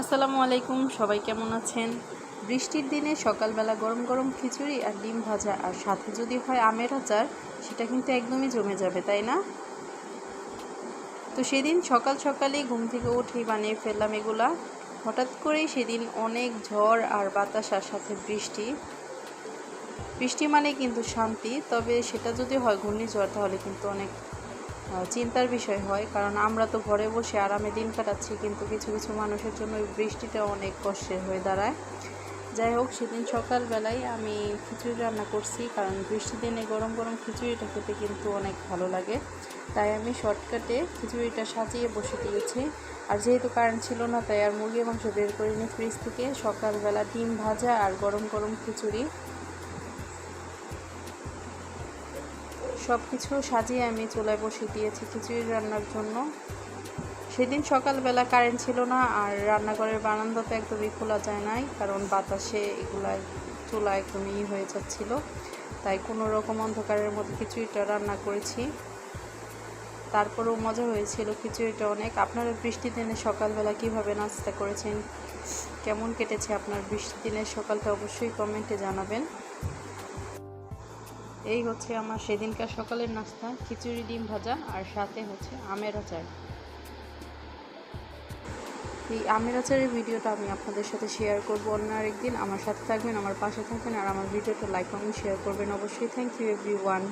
আসসালামু আলাইকুম, সবাই কেমন আছেন? বৃষ্টির দিনে সকালবেলা গরম গরম খিচুড়ি আর ডিম ভাজা আর সাথে যদি হয় আমের আচার, সেটা কিন্তু একদমই জমে যাবে, তাই না? তো সেদিন সকাল সকালেই ঘুম থেকে উঠেই বানিয়ে ফেললাম এগুলা। হঠাৎ করেই সেদিন অনেক ঝড় আর বাতাস আর সাথে বৃষ্টি। বৃষ্টি মানে কিন্তু শান্তি, তবে সেটা যদি হয় ঘূর্ণিঝড়, তাহলে কিন্তু অনেক চিন্তার বিষয় হয়, কারণ আমরা তো ঘরে বসে আরামে দিন কাটাচ্ছি, কিন্তু কিছু কিছু মানুষের জন্য ওই বৃষ্টিটা অনেক কষ্টের হয়ে দাঁড়ায়। যাই হোক, সেদিন সকালবেলায় আমি খিচুড়ি রান্না করছি, কারণ বৃষ্টির দিনে গরম গরম খিচুড়িটা খেতে কিন্তু অনেক ভালো লাগে। তাই আমি শর্টকাটে খিচুড়িটা সাজিয়ে বসে দিয়েছি। আর যেহেতু কারেন্ট ছিল না, তাই আর মুরগি মাংস বের করিনি ফ্রিজ থেকে। সকালবেলা ডিম ভাজা আর গরম গরম খিচুড়ি। সব কিছু সাজিয়ে আমি চুলায় বসিয়ে দিয়েছি খিচুড়ি রান্নার জন্য। সেদিন সকালবেলা কারেন্ট ছিল না আর রান্নাঘরের বারান্দা তো একদমই খোলা যায় নাই, কারণ বাতাসে এগুলা চুলা একদমই হয়ে যাচ্ছিল। তাই কোনো রকম অন্ধকারের মধ্যে খিচুড়িটা রান্না করেছি। তারপরেও মজা হয়েছিল খিচুড়িটা অনেক। আপনারা বৃষ্টির দিনে সকালবেলা কীভাবে নাস্তা করেছেন? কেমন কেটেছে আপনার বৃষ্টির দিনের সকালটা অবশ্যই কমেন্টে জানাবেন। এই হচ্ছে আমার সেদিনকার সকালের নাস্তা, খিচুড়ি, ডিম ভাজা, আর সাথে হচ্ছে আমের আচার। এই আমের আচারের ভিডিওটা আমি আপনাদের সাথে শেয়ার করব অন্য আরেকদিন। আমার সাথে থাকবেন, আমার পাশে থাকবেন, আর আমার ভিডিওটা লাইক কমেন্ট শেয়ার করবেন অবশ্যই। Thank you every one